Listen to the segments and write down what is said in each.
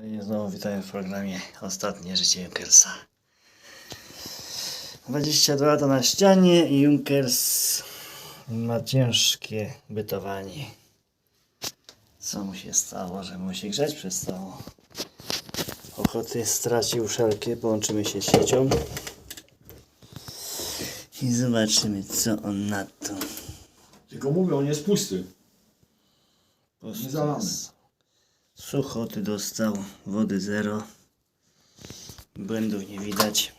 No I znowu witam w programie Ostatnie życie Junkersa. 22 lata na ścianie i Junkers ma ciężkie bytowanie. Co mu się stało, że mu się grzać przestało? Ochoty stracił wszelkie, połączymy się z siecią. I zobaczymy co on na to. Tylko mówię, on jest pusty. Nie zalany. Suchoty dostał, wody zero. Błędów nie widać.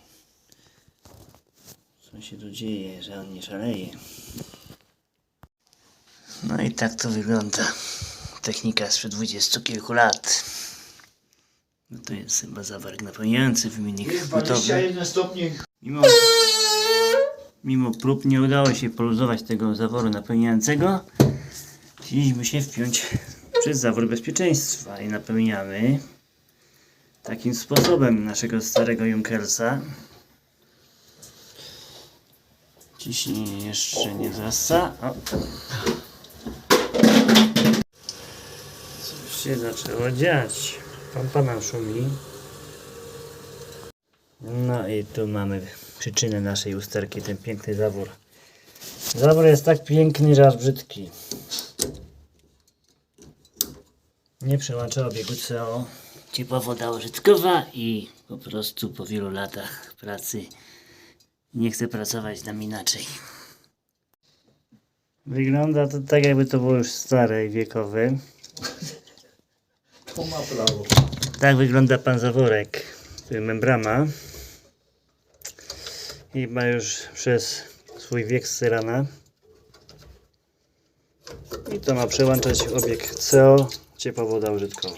Co się tu dzieje, że on nie szaleje? No i tak to wygląda. Technika sprzed dwudziestu kilku lat. No to jest chyba zawark napełniający wymiennik gotowy. 21 stopni. Mimo, mimo prób nie udało się poluzować tego zaworu napełniającego. Chcieliśmy się wpiąć przez zawór bezpieczeństwa i napełniamy takim sposobem naszego starego Junkersa. Ciśnienie jeszcze nie zasa. O. Coś się zaczęło dziać. Pompa nam szumi. No i tu mamy przyczynę naszej usterki, ten piękny zawór. Zawór jest tak piękny, że aż brzydki. Nie przełącza obiegu CO. Ciepła woda użytkowa i po prostu po wielu latach pracy nie chce pracować nam inaczej. Wygląda to tak jakby to było już stare i wiekowe. To ma prawo. Tak wygląda pan zaworek. Membrana. I ma już przez swój wiek syrana. I to ma przełączać obieg CO, ciepła woda użytkowa.